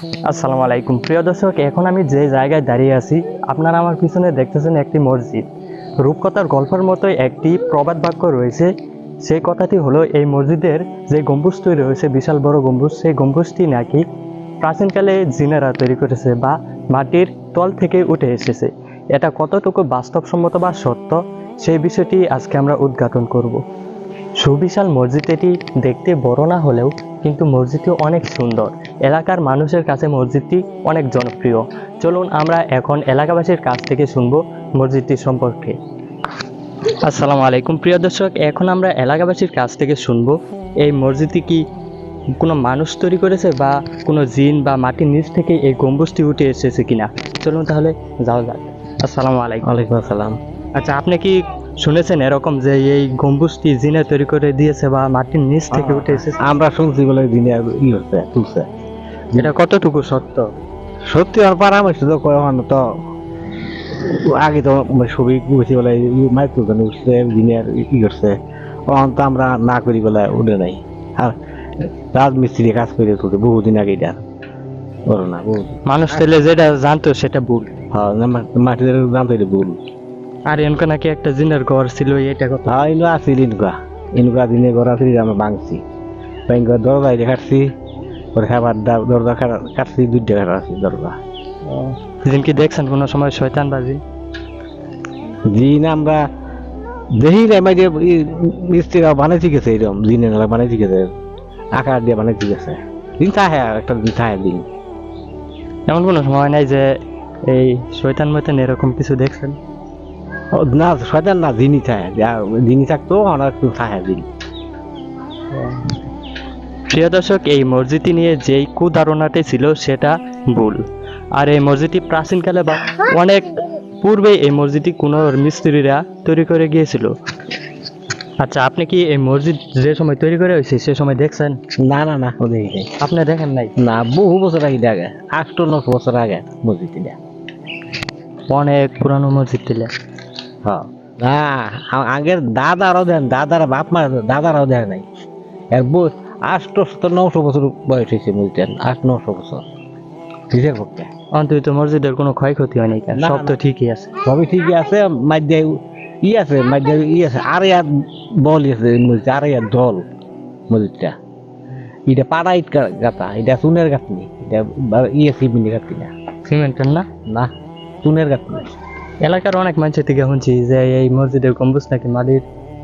আসসালামু আলাইকুম। প্রিয় দর্শক, এখন আমি যে জায়গায় দাঁড়িয়ে আছি, আপনারা আমার পিছনে দেখতেছেন একটি মসজিদ। রূপকথার গল্পের মতোই একটি প্রবাদ বাক্য রয়েছে। সেই কথাটি হলো, এই মসজিদের যে গম্বুজ তৈরি হয়েছে বিশাল বড় গম্বুজ, সেই গম্বুজটি নাকি প্রাচীনকালে জিনেরা তৈরি করেছে বা মাটির তল থেকে উঠে এসেছে। এটা কতটুকু বাস্তবসম্মত বা সত্য, সেই বিষয়টি আজকে আমরা উদ্ঘাটন করব। সুবিশাল মসজিদটি দেখতে বড় না হলেও কিন্তু মসজিদটি অনেক সুন্দর। এলাকার মানুষের কাছে মসজিদটি অনেক জনপ্রিয়। চলুন আমরা এখন এলাকাবাসীর কাছ থেকে শুনব মসজিদটি সম্পর্কে। আসসালামু আলাইকুম প্রিয় দর্শক। এখন আমরা এলাকাবাসীর কাছ থেকে শুনব এই মসজিদটি কি কোনো মানুষ তৈরি করেছে বা কোনো জিন বা মাটির নিচ থেকে এই গম্বুজটি উঠে এসেছে কিনা? চলুন তাহলে যাওয়া যাক। আসসালামু আলাইকুম। ওয়ালাইকুম আসসালাম। আচ্ছা আপনি কি শুনেছেন এরকম যে এই গম্বুজটি জিনে তৈরি করে দিয়েছে বা মাটির নিচ থেকে উঠে এসেছে? আমরা শুনছি বলে দিনে ই হচ্ছে তুলছে। এটা কতটুকু সত্য? সত্যি আর পারামর্শ তো কখন তো আগে তো ছবি গেছি বলে মাইক তুলতে উঠছে দিনের ই করছে তখন তো আমরা না করি বলে উঠে নাই। আর রাজমিস্ত্রি কাজ করে তুলতে বহুদিন আগে এটা। না মানুষ তাহলে যেটা জানতো সেটা ভুল। হ্যাঁ মাটিদের দাম তো এটা ভুল। আর এনকা নাকি একটা জিনের ঘর ছিল এটা কথা। হ্যাঁ ইনু আছিল ইনকা ইনকা দিনে গড়া আছিল আমরা ভাঙছি ভাঙা দরজা এটা কাটছি পরে খাবার দরজা কাটা- কাটছি দুইটা কাটা আছে দরজা। জিন কি দেখছেন কোনো সময় শয়তান বাজি জিন আমরা দেখি না মানে মিস্ত্রিরা বানাইতে গেছে এরকম জিনে নালা বানাইতে গেছে। আকার দিয়ে বানাইতে গেছে। দিন থাহে একটা দিন থাহে দিন এমন কোনো সময় নাই যে এই শয়তান মতন এরকম কিছু দেখছেন? না শয়তান না দিনই থাহে দিনই থাকতো অনেক থাহে দিন প্রিয় দর্শক এই মসজিদটি নিয়ে যেই কুধারণাটি ছিল সেটা ভুল। আর এই মসজিদটি প্রাচীনকালে বা অনেক পূর্বে এই মসজিদটি কোনো মিস্ত্রিরা তৈরি করে গিয়েছিল। আচ্ছা আপনি কি এই মসজিদ যে সময় তৈরি করে হয়েছে সে সময় দেখছেন? না না না দেখি আপনি দেখেন নাই? না বহু বছর আগে আগে আষ্ট নশো বছর আগে মসজিদটা। অনেক পুরানো মসজিদ ছিল হ্যাঁ। আগের দাদারাও দেন দাদারা বাপ মা দাদারাও দেয় নাই। এর বই আটশো নশো বছর বয়স হয়েছে মসজিদের আট নশো বছর। হিসেব করতে অন্তত মসজিদের কোনো ক্ষয়ক্ষতি হয়নি সব তো ঠিকই আছে। সবই ঠিকই আছে মাধ্যে ই আছে মাধ্যে ই আছে আর ইয়ার বল আছে মসজিদ আর ইয়ার দল মসজিদটা। এটা পাড়া ইট গা- গাতা এটা চুনের গাঁথনি এটা ইয়ে সিমেন্ট গাঁথনি না। সিমেন্টের না? না চুনের গাঁথনি। এলাকার অনেক মানুষের থেকে শুনছি যে এই মসজিদের গম্বুজ নাকি মাটির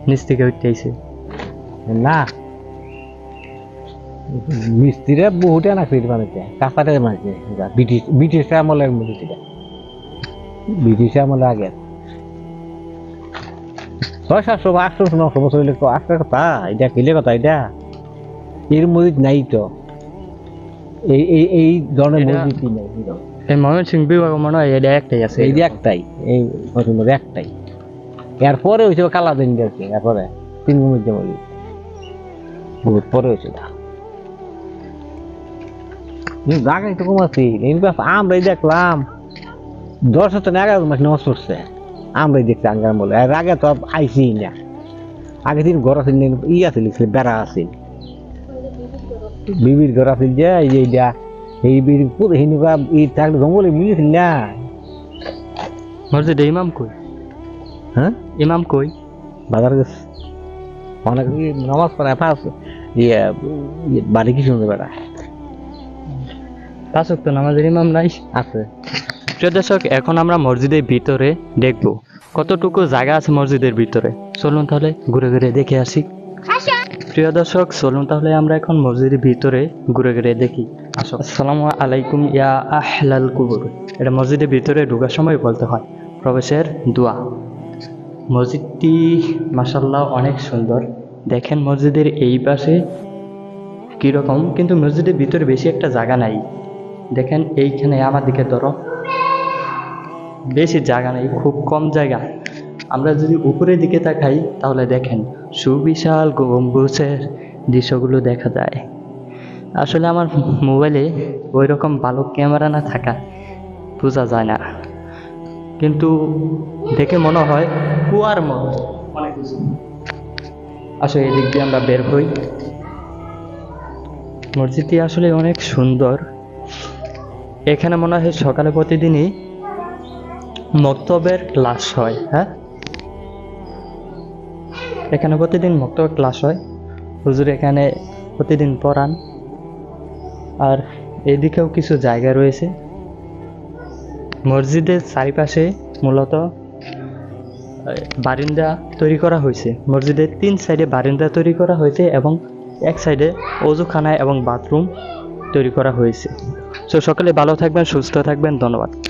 নিচ থেকে উঠতে আইছে। না। মিস্ত্রিরা বহুটা না ফিট বানাইছে কাঁচাতে বানাইছে ব্রিটিশ ব্রিটিশ আমলের মসজিদটা। ব্রিটিশ আমলের আগের। ছয় সাতশো বা আটশো নশো বছর হইলে তো কথা? এটা কিলে কথা এটা? এর মসজিদ নাই তো। এই এই এই ধরনের মসজিদই নাই। এই ময়মনসিং বিভাগ মনে হয় এটা একটাই আছে। এই একটাই, এই নতুন একটাই। এরপরে হয়েছে কালাদিন গেছে এরপরে তিন মধ্যে বহুত পরে হয়েছে জায়গায় তো কম আছে আমরাই দেখলাম। দশ হাজার এগারো মাস নষ্ট করছে আমরাই দেখছি আঙ্গার বলে এর আগে তো আইসি না। আগে দিন ঘর আছিল ই আছিল বেড়া আছিল বিবির ঘর আছিল যে এই যে এই বির পুরো হিনুকা ই থাকলে জঙ্গলে মিলিছিল না মসজিদে ইমাম কই? হ্যাঁ? ইমাম কই? বাজার গেছে। অনেক নামাজ পড়ে ফাঁস ইয়ে ইয়ে বাড়ি কি শুনতে বেড়া পাঁচক তো নামাজের ইমাম নাই। আছে। প্রিয় দর্শক এখন আমরা মসজিদের ভিতরে দেখব। কতটুকু জায়গা আছে মসজিদের ভিতরে? চলুন তাহলে ঘুরে ঘুরে দেখে আসি। প্রিয় দর্শক চলুন তাহলে আমরা এখন মসজিদের ভিতরে ঘুরে ঘুরে দেখি। আসো। আসসালামু আলাইকুম, ইয়া আহলাল কুবুর। এটা মসজিদের ভিতরে ঢোকার সময় বলতে হয়। প্রবেশের দোয়া। মসজিদটি মাসাল্লাহ অনেক সুন্দর। দেখেন মসজিদের এই পাশে কীরকম, কিন্তু মসজিদের ভিতরে বেশি একটা জায়গা নাই। দেখেন এইখানে আমার দিকে ধরো। বেশি জায়গা নেই, খুব কম জায়গা। আমরা যদি উপরের দিকে তাকাই, তাহলে দেখেন সুবিশাল গম্বুজের দৃশ্যগুলো দেখা যায়। আসলে আমার মোবাইলে ওই রকম ভালো ক্যামেরা না থাকা বোঝা যায় না। কিন্তু দেখে মনে হয় কুয়ার মতো। কিছু আসলে এদিক দিয়ে আমরা বের হই। মসজিদটি আসলে অনেক সুন্দর। এখানে মনে হয় সকালে প্রতিদিনই মক্তবের ক্লাস হয় হ্যাঁ? এখানে প্রতিদিন মক্তবের ক্লাস হয়। হুজুর এখানে প্রতিদিন পড়ান। আর এদিকেও কিছু জায়গা রয়েছে। মসজিদের চারিপাশে মূলত বারিন্দা তৈরি করা হয়েছে। মসজিদের তিন সাইডে বারিন্দা তৈরি করা হয়েছে এবং এক সাইডে অজুখানা এবং বাথরুম তৈরি করা হয়েছে। সো সকলে ভালো থাকবেন, সুস্থ থাকবেন, ধন্যবাদ।